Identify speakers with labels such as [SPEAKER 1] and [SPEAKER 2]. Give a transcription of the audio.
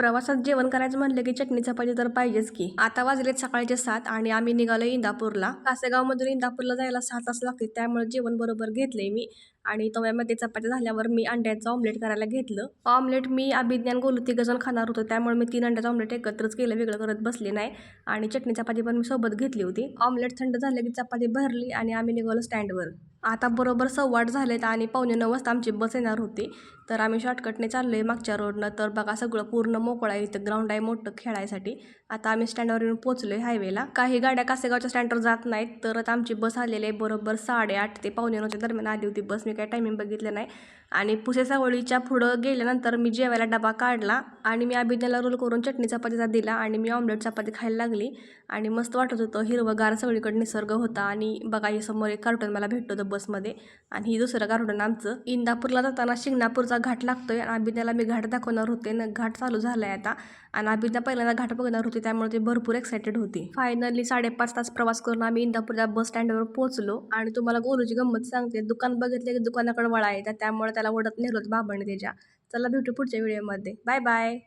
[SPEAKER 1] प्रवासात जेवण करायचं म्हणलं की चटणी चपाती तर पाहिजेच की. आता वाजलेत सकाळचे सात आणि आम्ही निघालो इंदापूरला. कासेगावमधून इंदापूरला जायला सहा तास लागते त्यामुळे जेवण बरोबर घेतले मी. आणि तव्यामध्ये चपाती झाल्यावर मी अंड्याचं ऑमलेट करायला घेतलं. ऑमलेट मी अभिज्ञान गोलू तिघं खाणार होतो त्यामुळे मी तीन अंड्याचं ऑमलेट एकत्रच केलं वेगळं करत बसले नाही. आणि चटणी चपाती पण मी सोबत घेतली होती. ऑमलेट थंड झालं की चपाती भरली आणि आम्ही निघालो स्टँडवर आता बरोबर सव्वाट झालेत आणि पावणे नऊ वाजता आमची बस येणार होती. तर आम्ही शॉर्टकटने चाललो आहे मागच्या रोडनं तर बघा सगळं पूर्ण मोकळं आहे इथं. ग्राउंड आहे मोठं खेळायसाठी. आता आम्ही स्टँडवर येऊन पोचलो आहे हायवेला काही गाड्या कासेगावच्या स्टँडवर जात नाहीत. तर आमची बस आलेली आहे बरोबर साडेआठ ते पावणे नऊच्या दरम्यान आली होती बस मी काय टायमिंग बघितलं नाही. आणि पुसे सावळीच्या पुढं गेल्यानंतर मी जेवायला डबा काढला आणि मी अभिज्ञाला रोल करून चटणी चपातीचा दिला आणि मी ऑमलेट चपाती खायला लागली. आणि मस्त वाटत होतं. हिरवंगार सगळीकडे निसर्ग होता आणि बघा हे समोर एक कार्टून मला भेटत होतं बसमध्ये आणि ही दुसरं कार्टून आमचं. इंदापूरला जाताना शिंगणापूरचा घाट लागतो आहे आणि अभिज्ञाला मी घाट दाखवणार होते ना घाट चालू झाला आहे आता. आणि अभिज्ञा पहिल्यांदा घाट बघणार होती त्यामुळे ती भरपूर एक्सायटेड होती. फायनली साडेपाच तास प्रवास करून आम्ही इंदापूरच्या बस स्टँडवर पोहोचलो. आणि तुम्हाला गोलूची गंमत सांगते दुकान बघितले की दुकानाकडे वळा येतात त्यामुळे त्याला ओढत नेलोत बाबांनी त्याच्या. चला भेटू पुढच्या व्हिडिओमध्ये बाय बाय